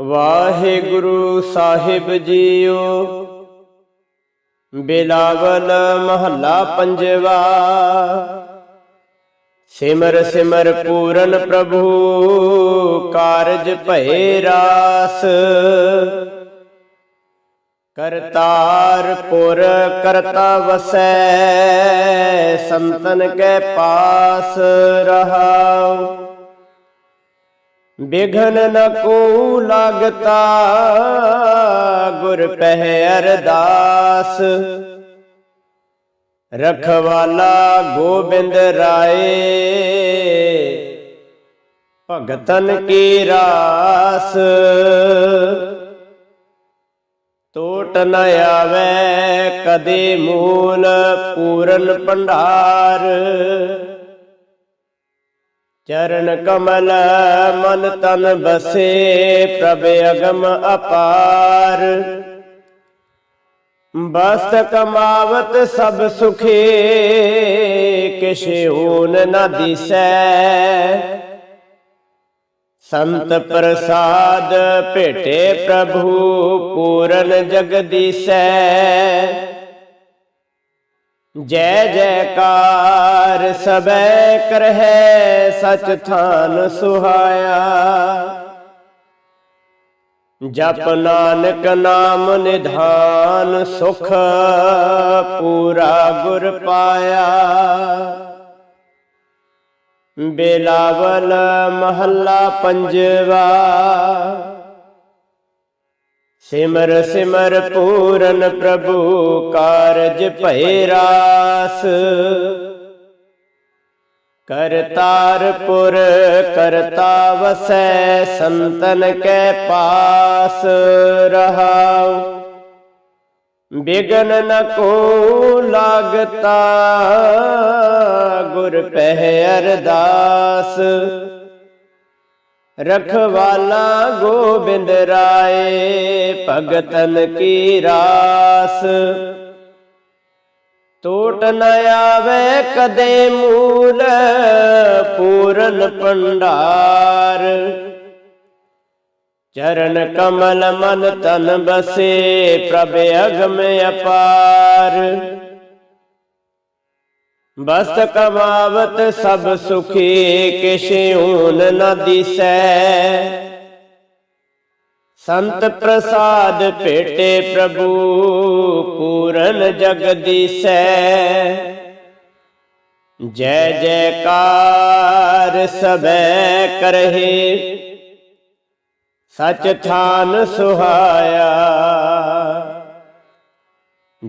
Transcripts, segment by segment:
ਵਾਹਿਗੁਰੂ ਸਾਹਿਬ JIO. Bilawal ਮਹੱਲਾ ਪੰਜਵਾ। ਸਿਮਰ ਸਿਮਰ ਪੂਰਨ ਪ੍ਰਭੂ, ਕਾਰਜ ਭਏ ਰਾਸ। ਕਰਤਾਰ ਪੁਰ ਕਰਤਾ ਵਸੈ, ਸੰਤਨ ਕੇ ਪਾਸ ਰਹਾਉ। ਬਿਘਨ ਨ ਕੋ ਲਾਗਤਾ, ਗੁਰ ਪਹਿ ਅਰਦਾਸ। ਰਖਵਾਲਾ ਗੋਬਿੰਦ ਰਾਏ, ਭਗਤਨ ਕੀ ਰਾਸ। ਟੋਟ ਨ ਆਵੇ ਕਦੇ ਮੂਲ ਪੂਰਨ ਭੰਡਾਰ। ਚਰਨ ਕਮਲ ਮਨ ਤਨ ਬਸੇ, ਪ੍ਰਭ ਅਗਮ ਅਪਾਰ। ਬਸਤ ਕਮਾਵਤ ਸਭ ਸੁਖੇ, ਕਿਛੁ ਨਾ ਦਿਸੈ। ਸੰਤ ਪ੍ਰਸਾਦ ਭੇਟੇ ਪ੍ਰਭੂ, ਪੂਰਨ ਜਗਦੀਸੈ ਜੈ ਜੈਕਾਰ, ਸਬੈ ਕਰਹਿ, ਸਚ ਥਾਨ ਸੁਹਾਇਆ। ਜਪ ਨਾਨਕ ਨਾਮ ਨਿਧਾਨ, ਸੁਖ ਪੂਰਾ ਗੁਰ ਪਾਇਆ। ਬੇਲਾਵਲ ਮਹੱਲਾ ਪੰਜਵਾ ਸਿਮਰ ਸਿਮਰ ਪੂਰਨ ਪ੍ਰਭੂ ਕਾਰਜ ਭਏ ਰਾਸ। ਕਰਤਾਰਪੁਰ ਕਰਤਾ ਵਸੈ ਸੰਤਨ ਕੈ ਪਾਸ ਰਹਾਉ। ਬਿਗਨ ਨ ਕੋ ਲਾਗਤਾ ਗੁਰ ਪਹਿ ਅਰਦਾਸ। ਰਖਵਾਲਾ ਗੋਬਿੰਦ ਰਾਏ ਭਗਤਨ ਕੀ ਰਾਸ ਟੋਟ ਨ ਆਵੇ ਕਦੇ ਮੂਲ ਪੂਰਨ ਭੰਡਾਰ ਚਰਨ ਕਮਲ ਮਨ ਤਨ ਬਸੇ ਪ੍ਰਭ ਅਗਮ ਅਪਾਰ ਬਸਤ ਕਮਾਵਤ ਸਭ ਸੁਖੀ, ਕਿਛੁ ਨ ਦਿਸੈ। ਸੰਤ ਪ੍ਰਸਾਦ ਭੇਟੇ ਪ੍ਰਭੂ, ਪੂਰਨ ਜਗਦੀਸੈ ਜੈ ਜੈਕਾਰ ਸਭੈ ਕਰਹਿ, ਸਚ ਥਾਨ ਸੁਹਾਇਆ।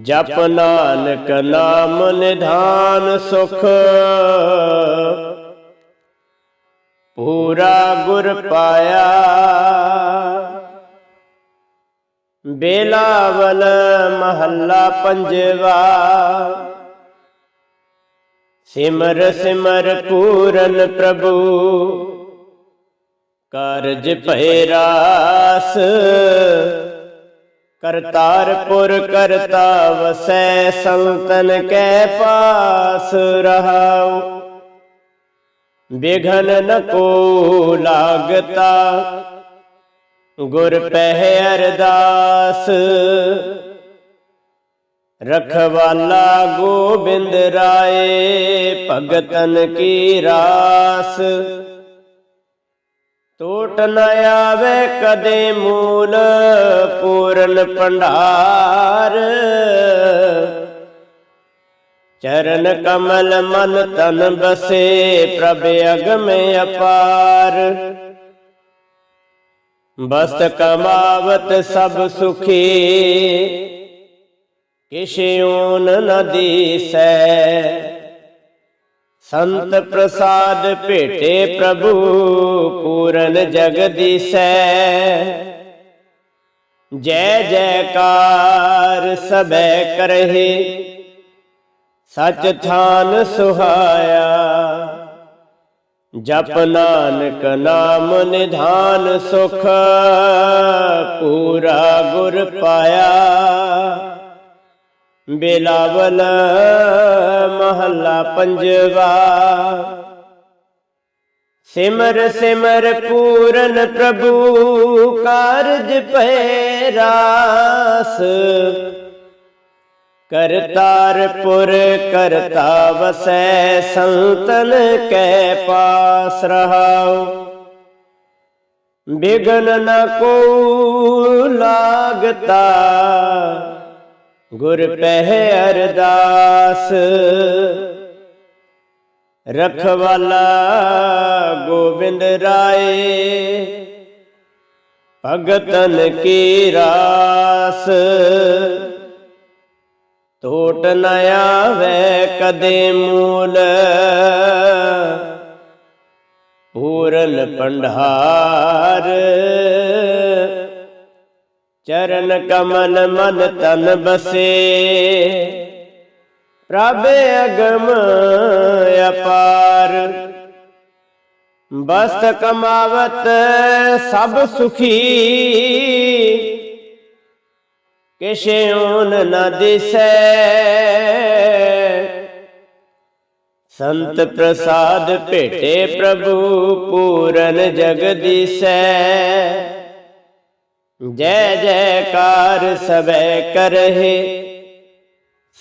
ਜਪ ਨਾਨਕ ਨਾਮ ਨਿਧਾਨ ਸੁਖ। ਪੂਰਾ ਗੁਰ ਪਾਇਆ। ਬੇਲਾਵਲ ਮਹੱਲਾ ਪੰਜਵਾ। ਸਿਮਰ ਸਿਮਰ ਪੂਰਨ ਪ੍ਰਭੂ। ਕਾਰਜ ਭੈ ਰਾਸ। ਕਰਤਾਰਪੁਰ ਕਰਤਾ ਵਸੈ ਸੰਤਨ ਕੈ ਪਾਸ ਰਹਾਉ। ਬਿਘਨ ਨ ਕੋ ਲਾਗਤਾ, ਗੁਰ ਪਹਿ ਅਰਦਾਸ। ਰਖਵਾਲਾ ਗੋਬਿੰਦ ਰਾਏ, ਭਗਤਨ ਕੀ ਰਾਸ। ਟੋਟ ਨ ਆਵੇ ਕਦੇ ਮੂਲ ਪੂਰਨ ਭੰਡਾਰ। ਚਰਨ ਕਮਲ ਮਨ ਤਨ ਬਸੇ ਪ੍ਰਭ ਅਗਮ ਅਪਾਰ। ਬਸਤ ਕਮਾਵਤ ਸਭ ਸੁਖੀ, ਕਿਛੁ ਨ ਦਿਸੈ। ਸੰਤ ਪ੍ਰਸਾਦ ਭੇਟੇ ਪ੍ਰਭੂ, ਪੂਰਨ ਜਗਦੀਸੈ। ਜੈ ਜੈਕਾਰ ਸਬੈ ਕਰਹਿ, ਸਚ ਥਾਨ ਸੁਹਾਇਆ। ਜਪ ਨਾਨਕ ਨਾਮ ਨਿਧਾਨ ਸੁਖ, ਪੂਰਾ ਗੁਰ ਪਾਇਆ। ਬਿਲਾਵਲ ਮਹੱਲਾ ਪੰਜਵਾ। ਸਿਮਰ ਸਿਮਰ ਪੂਰਨ ਪ੍ਰਭੂ ਕਾਰਜ ਭੈ ਰਾਸ ਕਰਤਾਰਪੁਰ ਕਰਤਾ ਵਸੈ ਸੰਤਨ ਕੈ ਪਾਸ ਰਹਾਉ। ਬਿਗਨ ਨ ਕੋ ਲਾਗਤਾ। ਗੁਰ ਪਹਿ ਅਰਦਾਸ ਰਖਵਾਲਾ ਗੋਬਿੰਦ ਰਾਏ, ਭਗਤਨ ਕੀ ਰਾਸ ਟੋਟ ਨ ਆਵੇ ਕਦੇ ਮੂਲ, ਪੂਰਨ ਪੰਡਾਰ ਚਰਨ ਕਮਲ ਮਨ ਤਨ ਬਸੇ। ਪ੍ਰਭ ਅਗਮ ਅਪਾਰ। ਬਸਤ ਕਮਾਵਤ ਸਭ ਸੁਖੀ। ਕਿਛਿਉਨ ਨ ਦਿਸੈ। ਸੰਤ ਪ੍ਰਸਾਦ ਭੇਟੇ ਪ੍ਰਭੂ ਪੂਰਨ ਜਗਦੀਸੈ ਜੈ ਜੈਕਾਰ ਸਬੈ ਕਰਹਿ,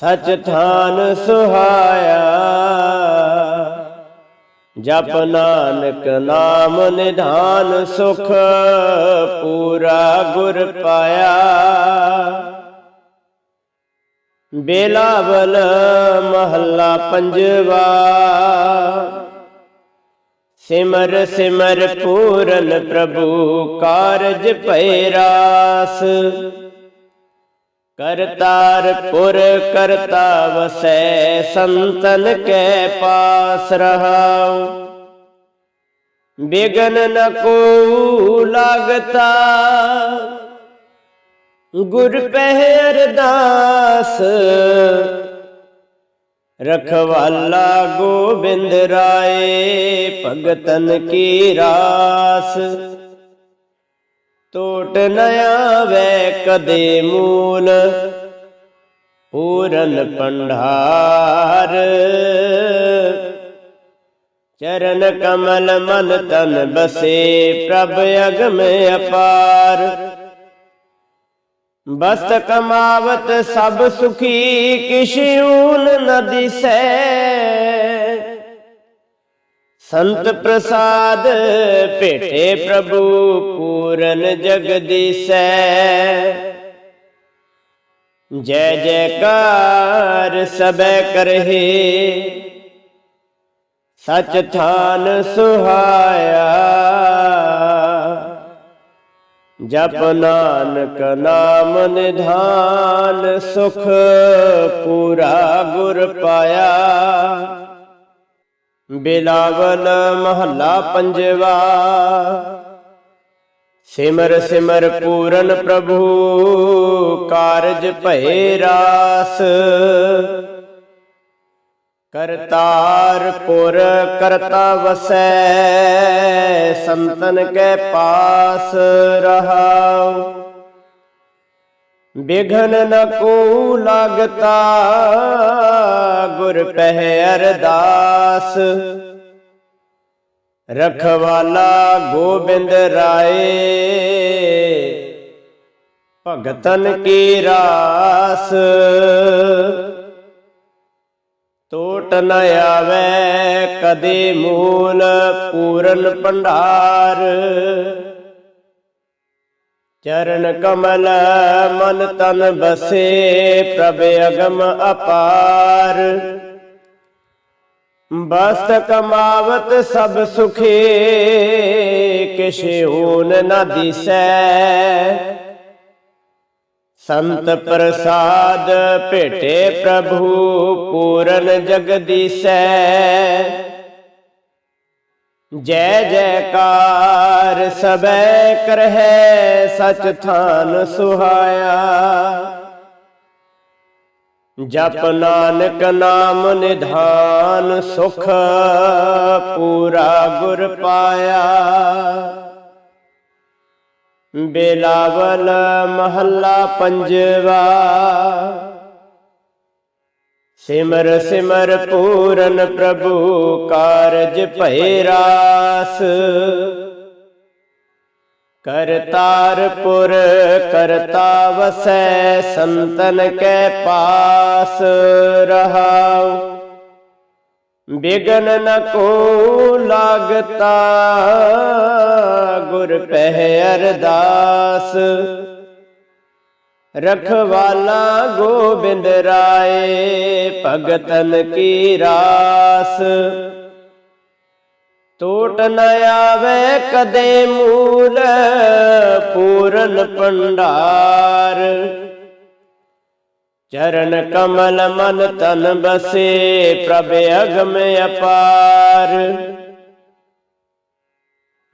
ਸਚ ਥਾਨ ਸੁਹਾਇਆ। ਜਪ ਨਾਨਕ ਨਾਮ ਨਿਧਾਨ ਸੁਖ ਪੂਰਾ ਗੁਰ ਪਾਇਆ। ਬੇਲਾਵਲ ਮਹੱਲਾ ਪੰਜਵਾ ਸਿਮਰ ਸਿਮਰ ਪੂਰਨ ਪ੍ਰਭੂ ਕਾਰਜ ਭੈ ਰਾਸ। ਕਰਤਾਰ ਪੁਰ ਕਰਤਾ ਵਸੈ ਸੰਤਨ ਕੈ ਪਾਸ ਰਹਾਉ। ਬਿਗਨ ਨ ਕੋ ਲਾਗਤਾ। ਗੁਰ ਪਹਿ ਅਰਦਾਸ ਰਖਵਾਲਾ ਗੋਬਿੰਦ ਰਾਏ ਭਗਤਨ ਕੀ ਰਾਸ ਟੋਟ ਨ ਆਵੇ ਕਦੇ ਮੂਲ ਪੂਰਨ ਪੰਡਾਰ ਚਰਨ ਕਮਲ ਮਨ ਤਨ ਬਸੇ ਪ੍ਰਭ ਅਗਮ ਅਪਾਰ ਬਸਤ ਕਮਾਵਤ ਸਭ ਸੁਖੀ ਕਿਛੂਨ ਨ ਦਿਸੈ ਸੰਤ ਪ੍ਰਸਾਦ ਭੇਟੇ ਪ੍ਰਭੂ ਪੂਰਨ ਜਗਦੀਸੈ। ਜੈ ਜੈਕਾਰ ਸਬੈ ਕਰਹਿ। ਸਚ ਥਾਨ ਸੁਹਾਇਆ। ਜਪ ਨਾਨਕ ਨਾਮ ਨਿਧਾਨ ਸੁਖ ਪੂਰਾ ਗੁਰ ਪਾਇਆ। ਬਿਲਾਵਲ ਮਹੱਲਾ ਪੰਜਵਾ। ਸਿਮਰ ਸਿਮਰ ਪੂਰਨ ਪ੍ਰਭੂ ਕਾਰਜ ਭੈ ਰਾਸ। ਕਰਤਾਰ ਪੁਰ ਕਰਤਾ ਵਸੈ ਸੰਤਨ ਕੇ ਪਾਸ ਰਹਾਉ। ਬਿਘਨ ਨ ਕੋ ਲਗਤਾ, ਗੁਰ ਪਹਿ ਅਰਦਾਸ। ਰਖਵਾਲਾ ਗੋਬਿੰਦ ਰਾਏ, ਭਗਤਨ ਕੀ ਰਾਸ। ਟੋਟ ਨ ਆਵੇ ਕਦੇ ਮੂਲ ਪੂਰਨ ਭੰਡਾਰ। ਚਰਨ ਕਮਲ ਮਨ ਤਨ ਬਸੇ ਪ੍ਰਭ ਅਗਮ ਅਪਾਰ। ਬਸਤ ਕਮਾਵਤ ਸਭ ਸੁਖੇ, ਕਿਛ ਹੋਨ ਨ ਦਿਸੈ। ਸੰਤ ਪ੍ਰਸਾਦ ਭੇਟੇ ਪ੍ਰਭੂ, ਪੂਰਨ ਜਗਦੀਸੈ। ਜੈ ਜੈਕਾਰ ਸਬੈ ਕਰਹਿ, ਸਚ ਥਾਨ ਸੁਹਾਇਆ। ਜਪ ਨਾਨਕ ਨਾਮ ਨਿਧਾਨ ਸੁਖ ਪੂਰਾ ਗੁਰ ਪਾਇਆ। ਬੇਲਾਵਲ ਮਹੱਲਾ ਪੰਜਵਾ। ਸਿਮਰ ਸਿਮਰ ਪੂਰਨ ਪ੍ਰਭੂ ਕਾਰਜ ਭੈ ਰਾਸ। ਕਰਤਾਰਪੁਰ ਕਰਤਾ ਵਸੈ ਸੰਤਨ ਕੈ ਪਾਸ ਰਹਾਉ। ਬਿਗਨ ਨ ਕੋ ਲਾਗਤਾ, ਗੁਰ ਪਹਿ ਅਰਦਾਸ। ਰਖਵਾਲਾ ਗੋਬਿੰਦ ਰਾਏ, ਭਗਤਨ ਕੀ ਰਾਸ। ਟੋਟ ਨ ਆਵੇ ਕਦੇ ਮੂਲ, ਪੂਰਨ ਭੰਡਾਰ। ਚਰਨ ਕਮਲ ਮਨ ਤਨ ਬਸੇ, ਪ੍ਰਭ ਅਗਮ ਅਪਾਰ।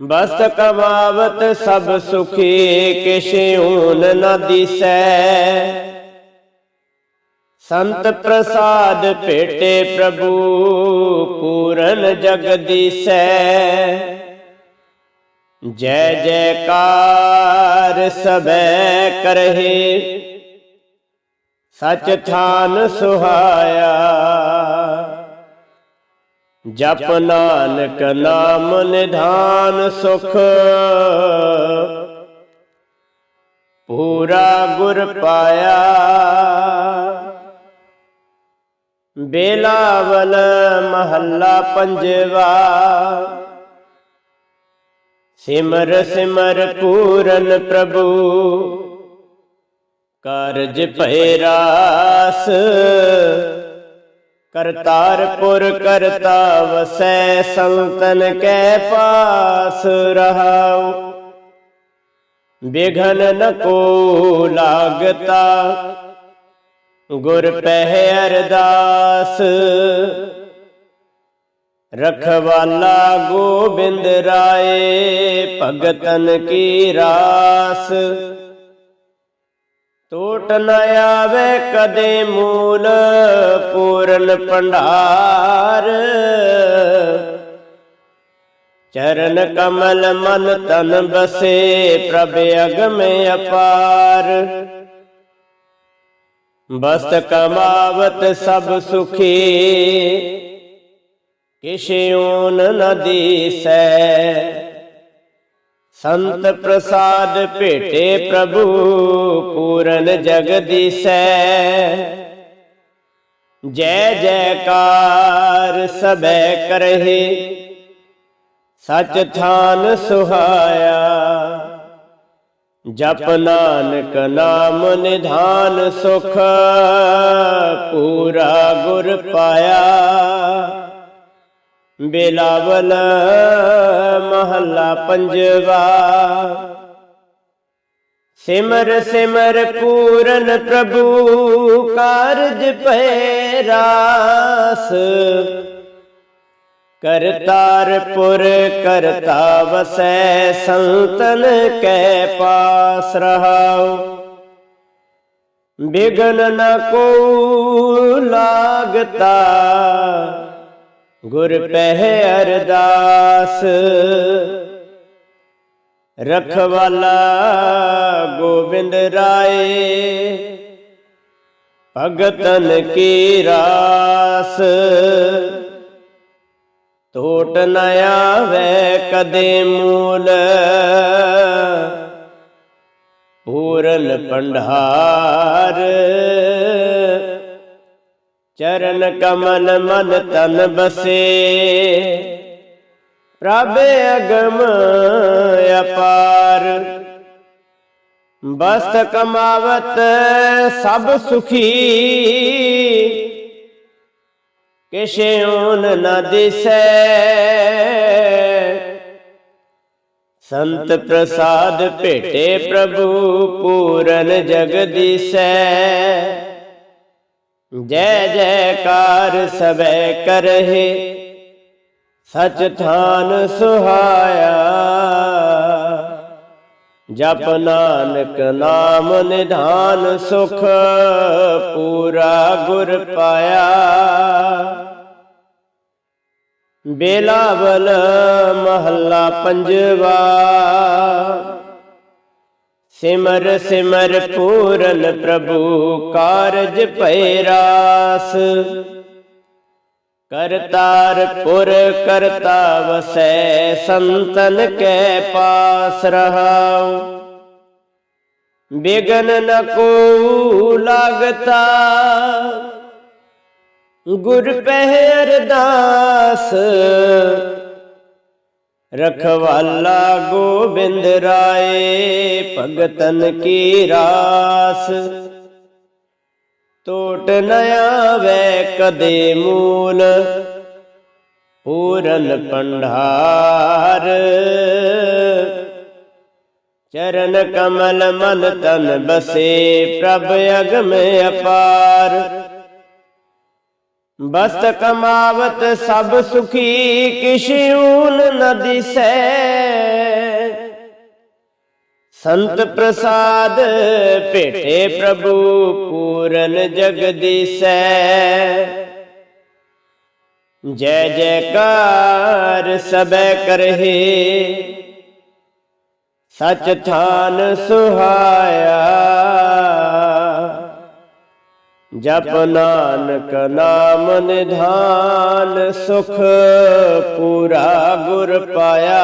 ਬਸਤ ਕਮਾਵਤ ਸਭ ਸੁਖੀ, ਕਿਛ ਨ ਦਿਸੈ। ਸੰਤ ਪ੍ਰਸਾਦ ਭੇਟੇ ਪ੍ਰਭੂ, ਪੂਰਨ ਜਗਦੀਸੈ ਜੈ ਜੈਕਾਰ ਸਭੈ ਕਰਹਿ। ਸਚ ਥਾਨ ਸੁਹਾਇਆ। ਜਪ ਨਾਨਕ ਨਾਮ ਨਿਧਾਨ ਸੁਖ। ਪੂਰਾ ਗੁਰ ਪਾਇਆ। ਬੇਲਾਵਲ ਮਹੱਲਾ ਪੰਜਵਾ। ਸਿਮਰ ਸਿਮਰ ਪੂਰਨ ਪ੍ਰਭੂ। ਕਰਜ ਭੈ ਰਾਸ। ਕਰਤਾਰਪੁਰ ਕਰਤਾ ਵਸੈ ਸੰਤਨ ਕੈ ਪਾਸ ਰਹਾਉ। ਬਿਘਨ ਨ ਕੋ ਲਾਗਤਾ, ਗੁਰ ਪਹਿ ਅਰਦਾਸ। ਰਖਵਾਲਾ ਗੋਬਿੰਦ ਰਾਏ, ਭਗਤਨ ਕੀ ਰਾਸ। ਟੋਟ ਨ ਆਵੇ ਕਦੇ ਮੂਲ ਪੂਰਨ ਭੰਡਾਰ। ਚਰਨ ਕਮਲ ਮਨ ਤਨ ਬਸੇ ਪ੍ਰਭ ਅਗਮ ਅਪਾਰ। ਬਸਤ ਕਮਾਵਤ ਸਭ ਸੁਖੀ। ਕਿਛ ਊਨ ਨ ਦੀਸੈ। ਸੰਤ ਪ੍ਰਸਾਦ ਭੇਟੇ ਪ੍ਰਭੂ, ਪੂਰਨ ਜਗਦੀਸੈ। ਜੈ ਜੈਕਾਰ ਸਬੈ ਕਰਹਿ, ਸਚ ਥਾਨ ਸੁਹਾਇਆ। ਜਪ ਨਾਨਕ ਨਾਮ ਨਿਧਾਨ ਸੁਖ, ਪੂਰਾ ਗੁਰ ਪਾਇਆ। ਬਿਲਾਵਲ ਮਹੱਲਾ ਪੰਜਵਾ। ਸਿਮਰ ਸਿਮਰ ਪੂਰਨ ਪ੍ਰਭੂ ਕਾਰਜ ਭੈ ਰਾਸ ਕਰਤਾਰਪੁਰ ਕਰਤਾ ਵਸੈ ਸੰਤਨ ਕੈ ਪਾਸ ਰਹਾਉ। ਬਿਗਨ ਨ ਕੋ ਲਾਗਤਾ। ਗੁਰ ਪਹਿ ਅਰਦਾਸ। ਰਖਵਾਲਾ ਗੋਬਿੰਦ ਰਾਏ। ਭਗਤਨ ਕੀ ਰਾਸ। ਟੋਟ ਨ ਆਵੇ ਕਦੇ ਮੂਲ। ਪੂਰਨ ਭੰਡਾਰ। ਚਰਨ ਕਮਲ ਮਨ ਤਨ ਬਸੇ। ਪ੍ਰਭ ਅਗਮ ਅਪਾਰ। ਬਸਤ ਕਮਾਵਤ ਸਭ ਸੁਖੀ। ਕਿਛ ਊਨ ਨ ਦਿਸੈ। ਸੰਤ ਪ੍ਰਸਾਦ ਭੇਟੇ ਪ੍ਰਭੂ, ਪੂਰਨ ਜਗਦੀਸੈ ਜੈ ਜੈਕਾਰ ਸਭੈ ਕਰਹਿ, ਸਚ ਥਾਨ ਸੁਹਾਇਆ। ਜਪ ਨਾਨਕ ਨਾਮ ਨਿਧਾਨ ਸੁਖ ਪੂਰਾ ਗੁਰ ਪਾਇਆ। ਬੇਲਾਵਲ ਮਹੱਲਾ ਪੰਜਵਾ ਸਿਮਰ ਸਿਮਰ ਪੂਰਨ ਪ੍ਰਭੂ ਕਾਰਜ ਭੈ ਰਾਸ ਕਰਤਾਰ ਪੁਰ ਕਰਤਾ ਵਸੈ ਸੰਤਨ ਕੈ ਪਾਸ ਰਹਾਉ। ਬਿਗਨ ਨ ਕੋ ਲਾਗਤਾ। ਗੁਰ ਪਹਿ ਅਰਦਾਸ ਰਖਵਾਲਾ ਗੋਬਿੰਦ ਰਾਏ ਭਗਤਨ ਕੀ ਰਾਸ ਟੋਟ ਨ ਆਵੇ ਕਦੇ ਮੂਲ ਪੂਰਨ ਪੰਡਾਰ ਚਰਨ ਕਮਲ ਮਨ ਤਨ ਬਸੇ ਪ੍ਰਭ ਅਗਮ ਅਪਾਰ ਬਸਤ ਕਮਾਵਤ ਸਭ ਸੁਖੀ ਕਿਛੂਨ ਨ ਦਿਸੈ ਸੰਤ ਪ੍ਰਸਾਦ ਭੇਟੇ ਪ੍ਰਭੂ ਪੂਰਨ ਜਗਦੀਸੈ ਜੈ ਜੈਕਾਰ ਸਬੈ ਕਰਹਿ। ਸਚ ਥਾਨ ਸੁਹਾਇਆ। ਜਪ ਨਾਨਕ ਨਾਮ ਨਿਧਾਨ ਸੁਖ ਪੂਰਾ ਗੁਰ ਪਾਇਆ।